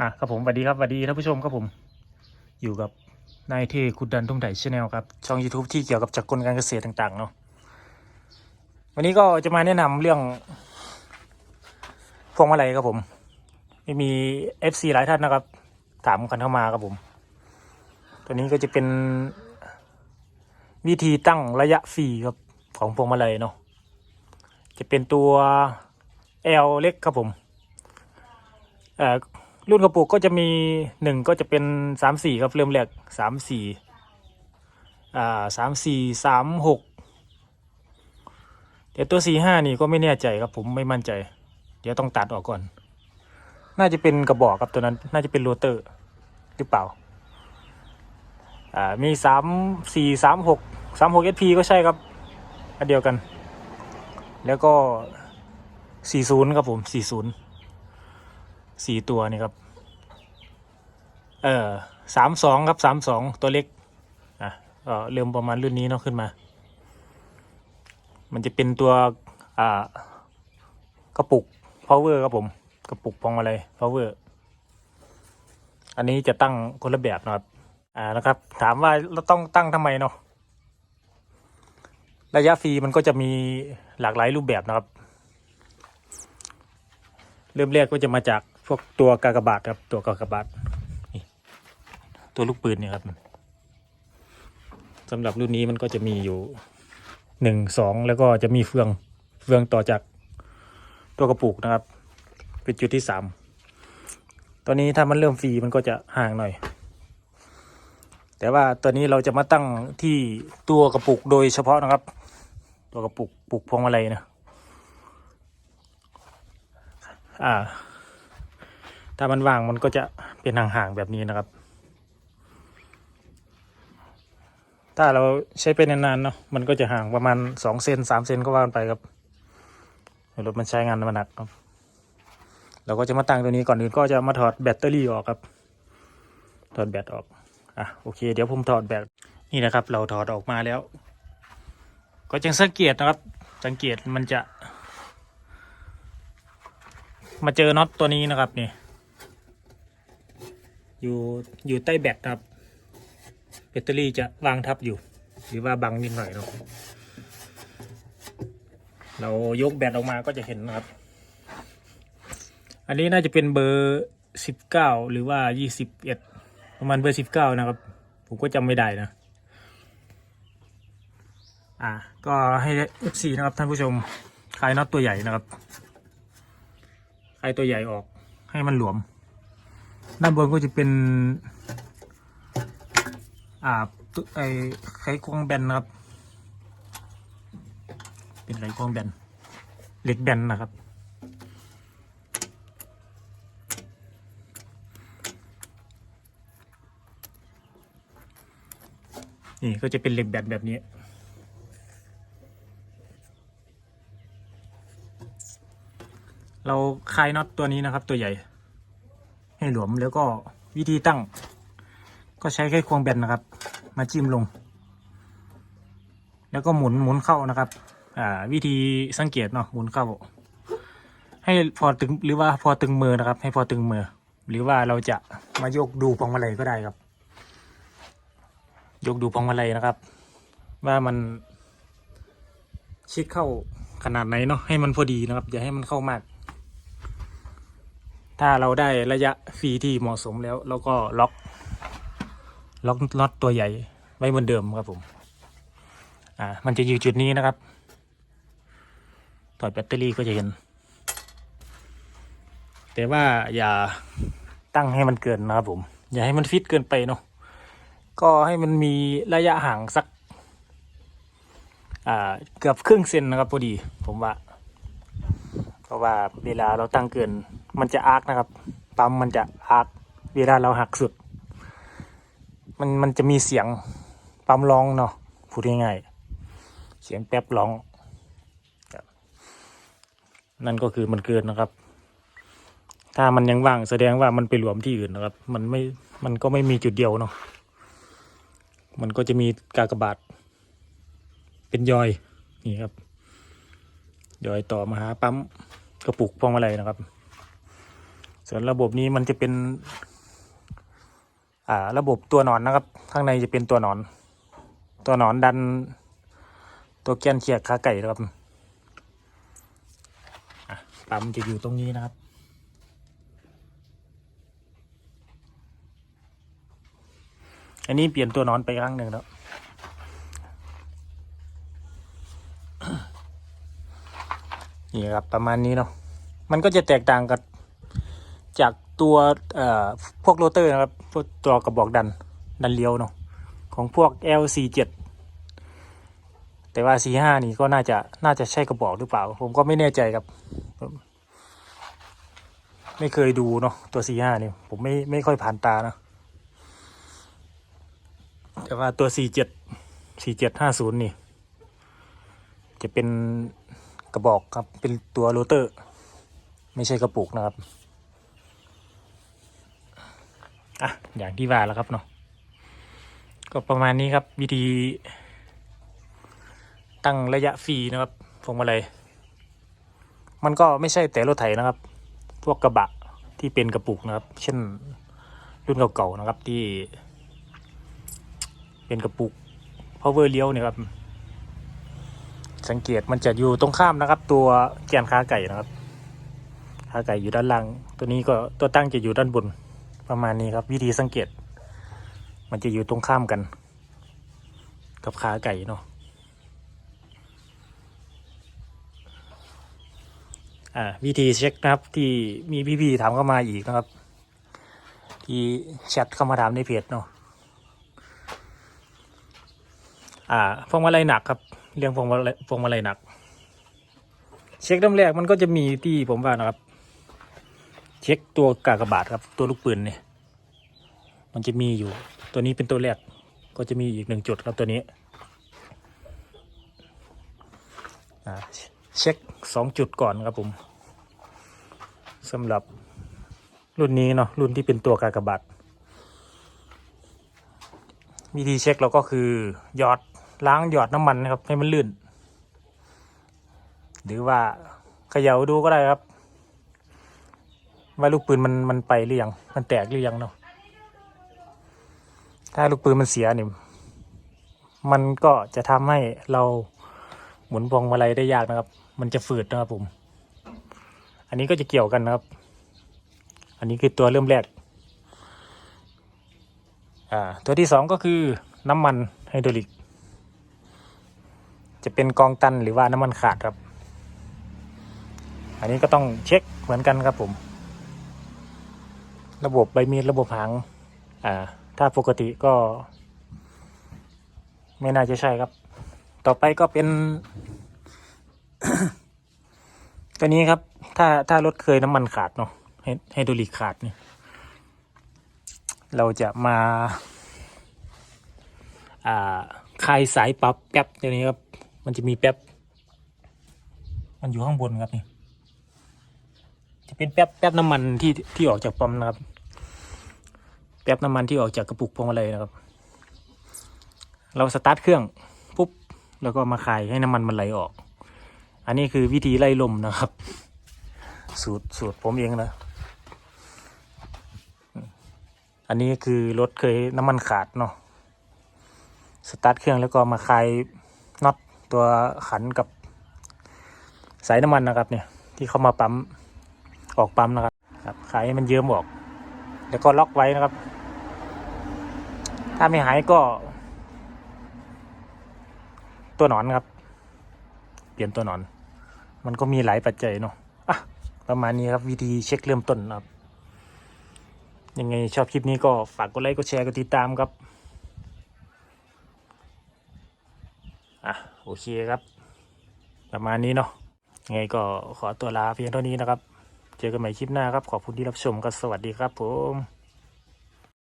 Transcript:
อะครับผมสวัสดีครับสวัสดีท่านผู้ชมครับผม อยู่กับนายเทคุดดันทุ่งไถ่ชาแนลครับ ช่อง YouTube ที่เกี่ยวกับจักรกลการเกษตรต่างๆเนาะวันนี้ก็จะมาแนะนำเรื่องพวงมาลัยครับผมไม่มี FC หลายท่านนะครับ ถามกันเข้ามาครับผม ตัวนี้ก็จะเป็นวิธีตั้งระยะฟรีครับของพวงมาลัยเนาะจะเป็นตัว L เล็กครับผมเอ่อ รุ่นกระปุกก็จะมีหนึ่งก็จะเป็นสามสี่ครับเริ่มแรกสามสี่อ่าสามสี่สามหกเดี๋ยวตัวสี่ห้านี่ก็ไม่แน่ใจครับผมไม่มั่นใจ เดี๋ยวต้องตัดออกก่อน น่าจะเป็นกระบอกครับตัวนั้น น่าจะเป็นโรเตอร์หรือเปล่าอ่ามีสามสี่สามหกสามหกเอสพีก็ใช่ครับอันเดียวกัน แล้วก็สี่ศูนย์ครับผมสี่ศูนย์ สี่ตัวนี่ครับ เออสามสองครับสามสองตัวเล็ก อะก็เริ่มประมาณรุ่นนี้เนาะขึ้นมา มันจะเป็นตัว อ่า กระปุก power ครับผม กระปุกพวงมาลัย power อันนี้จะตั้งคนละแบบนะครับ อ่านะครับ ถามว่าเราต้องตั้งทำไมเนาะ ระยะฟรีมันก็จะมีหลากหลายรูปแบบนะครับ เริ่มแรกก็จะมาจาก พวกตัวกากบาทครับตัวกากบาทตัวลูกปืนเนี่ยครับสำหรับรุ่นนี้มันก็จะมีอยู่หนึ่งสองแล้วก็จะมีเฟืองเฟืองต่อจากตัวกระปุกนะครับ เป็นจุดที่สามตอนนี้ถ้ามันเริ่มฟรีมันก็จะห่างหน่อย แต่ว่าตัวนี้เราจะมาตั้งที่ตัวกระปุกโดยเฉพาะนะครับ ตัวกระปุกปุกพวงมาลัยนะอ่า ถ้ามันว่างมันก็จะเป็นห่างๆแบบนี้นะครับ ถ้าเราใช้เป็นนานๆเนาะมันก็จะห่างประมาณสองเซนสามเซนก็ว่ากันไปครับรถมันใช้งานมันหนักครับ เราก็จะมาตั้งตัวนี้ก่อนอื่นก็จะมาถอดแบตเตอรี่ออกครับ ถอดแบตออกอะโอเค เดี๋ยวผมถอดแบตนี่นะครับ เราถอดออกมาแล้ว ก็จะสังเกตนะครับ สังเกตมันจะ มาเจอน็อตตัวนี้นะครับนี่ อยู่อยู่ใต้แบตครับแบตเตอรี่จะวางทับอยู่ หรือว่าบังนิดหน่อยเนาะเรายกแบตออกมาก็จะเห็นนะครับ อันนี้น่าจะเป็นเบอร์สิบเก้าหรือว่ายี่สิบเอ็ดประมาณเบอร์สิบเก้านะครับ ผมก็จำไม่ได้นะ อ่า ก็ให้ FC นะครับท่านผู้ชมคลายน็อตตัวใหญ่นะครับคลายตัวใหญ่ออกให้มันหลวม ด้านบนก็จะเป็น อ่าตุไอไขควงแบนนะครับ เป็นไขควงแบนเหล็กแบนนะครับนี่ก็จะเป็นเหล็กแบนแบบนี้เราคลายน็อตตัวนี้นะครับตัวใหญ่ ให้หลวมแล้วก็วิธีตั้ง ก็ใช้แค่ควงแบนนะครับ มาจิ้มลง แล้วก็หมุนหมุนเข้านะครับ อ่า วิธีสังเกตเนาะหมุนเข้า ให้พอตึงหรือว่าพอตึงมือนะครับ ให้พอตึงมือ หรือว่าเราจะมายกดูพวงมาลัยก็ได้ครับ ยกดูพวงมาลัยนะครับ ว่ามันชิดเข้าขนาดไหนเนาะให้มันพอดีนะครับอย่าให้มันเข้ามาก ถ้าเราได้ระยะฟรีที่เหมาะสมแล้วเราก็ล็อก ล็อกน็อตตัวใหญ่ไว้เหมือนเดิมครับผม อ่า มันจะอยู่จุดนี้นะครับ ถอดแบตเตอรี่ก็จะเห็น แต่ว่าอย่าตั้งให้มันเกินนะครับผม อย่าให้มันฟิตเกินไปเนาะ ก็ให้มันมีระยะห่างสัก อ่า เกือบครึ่งเซนนะครับพอดี ผมว่า เพราะว่าเวลาเราตั้งเกิน มันจะอาร์กนะครับ ปั๊มมันจะอาร์กเวลาเราหักสุด มันมันจะมีเสียงปั๊มร้องเนาะพูดง่ายๆเสียงแป๊บร้อง นั่นก็คือมันเกินนะครับ ถ้ามันยังว่างแสดงว่ามันไปรวมที่อื่นนะครับ มันไม่มันก็ไม่มีจุดเดียวเนาะมันก็จะมีกากบาทเป็นยอยนี่ครับยอยต่อมาหาปั๊มกระปุกพวงมาลัยนะครับ ส่วนระบบนี้มันจะเป็น อ่า ระบบตัวนอนนะครับ ข้างในจะเป็นตัวนอน ตัวนอนดัน ตัวแกนเขียกขาไก่นะครับปั๊มจะอยู่ตรงนี้นะครับ อันนี้เปลี่ยนตัวนอนไปครั้งหนึ่งแล้วนี่ครับประมาณนี้เนาะ มันก็จะแตกต่างกับ จากตัวเอ่อพวกโรเตอร์นะครับตัวกระบอกดันดันเลี้ยวเนาะของพวก L47 แต่ว่า C5 นี่ก็น่าจะน่าจะใช่กระบอกหรือเปล่า ผมก็ไม่แน่ใจครับ ไม่เคยดูเนาะตัว C5 นี่ผมไม่ไม่ค่อยผ่านตานะแต่ว่าตัว47 4750 นี่ จะเป็นกระบอกครับเป็นตัวโรเตอร์ ไม่ใช่กระปุกนะครับ อะอย่างที่ว่าแล้วครับเนาะก็ประมาณนี้ครับ วิธี ตั้งระยะฟรีนะครับพวงมาลัยมันก็ไม่ใช่แต่รถไถนะครับ พวกกระบะที่เป็นกระปุกนะครับ เช่นรุ่นเก่าๆนะครับที่ เป็นกระปุก power เลี้ยวเนี่ยครับสังเกตมันจะอยู่ตรงข้ามนะครับ ตัวแกนขาไก่นะครับขาไก่อยู่ด้านล่าง ตัวนี้ก็ตัวตั้งจะอยู่ด้านบน ประมาณนี้ครับ วิธีสังเกต มันจะอยู่ตรงข้ามกัน กับขาไก่เนาะอ่าวิธีเช็คนะครับที่มีพี่ๆถามเข้ามาอีกนะครับ ที่แชทเข้ามาถามในเพจเนาะอ่าพวงมาลัยหนักครับ เรื่องพวงมาลัยพวงมาลัยหนัก เช็คเริ่มแรกมันก็จะมีที่ผมว่านะครับ เช็คตัวกากบาทครับตัวลูกปืนเนี่ยมันจะมีอยู่ ตัวนี้เป็นตัวแรกก็จะมีอีกหนึ่งจุดครับตัวนี้เช็คสองจุดก่อนครับผมสำหรับรุ่นนี้เนาะรุ่นที่เป็นตัวกากบาทวิธีเช็คเราก็คือหยอดล้างหยอดน้ำมันนะครับให้มันลื่น หรือว่าเขย่าดูก็ได้ครับ ว่าลูกปืนมันมันไปหรือยังมันแตกหรือยังเนาะถ้าลูกปืนมันเสียเนี่ยมันก็จะทำให้เราหมุนพวงมาลัยได้ยากนะครับ มันจะฝืดนะครับผม อันนี้ก็จะเกี่ยวกันนะครับ อันนี้คือตัวเริ่มแรก อ่า ตัวที่สองก็คือน้ำมันไฮดรอลิก จะเป็นกองตันหรือว่าน้ำมันขาดครับ อันนี้ก็ต้องเช็คเหมือนกันครับผม ระบบใบมีดระบบหางอ่า ถ้าปกติก็ ไม่น่าจะใช่ครับ ต่อไปก็เป็น ตัวนี้ครับ ถ้าถ้ารถเคยน้ำมันขาดเนาะไฮไฮดรอลิกขาดเนี่ยเราจะมาอ่าคลายสายปรับแป๊บตัวนี้ครับ มันจะมีแป๊บ มันอยู่ข้างบนครับนี่ จะเป็นแป๊บแป๊บน้ำมันที่ที่ออกจากปั๊มนะครับ แป๊บน้ำมันที่ออกจากกระปุกพวงมาลัยนะครับ เราสตาร์ทเครื่องปุ๊บแล้วก็มาคลายให้น้ำมันมันไหลออก อันนี้คือวิธีไล่ลมนะครับ สูตรสูตรผมเองนะ อันนี้คือรถเคยน้ำมันขาดเนาะสตาร์ทเครื่องแล้วก็มาคลายน็อตตัวขันกับสายน้ำมันนะครับเนี่ยที่เขามาปั๊ม ออกปั๊มนะครับครับคลายให้มันเยิ้มออก แล้วก็ล็อกไว้นะครับ ถ้าไม่หายก็ ตัวหนอนครับ เปลี่ยนตัวหนอน มันก็มีหลายปัจจัยเนาะอะประมาณนี้ครับวิธีเช็คเริ่มต้นนะครับ ยังไงชอบคลิปนี้ก็ฝากกดไลค์กดแชร์กดติดตามครับอะโอเคครับ ประมาณนี้เนาะยังไงก็ขอตัวลาเพียงเท่านี้นะครับ เจอกันใหม่คลิปหน้าครับ ขอบคุณที่รับชมก็สวัสดีครับผม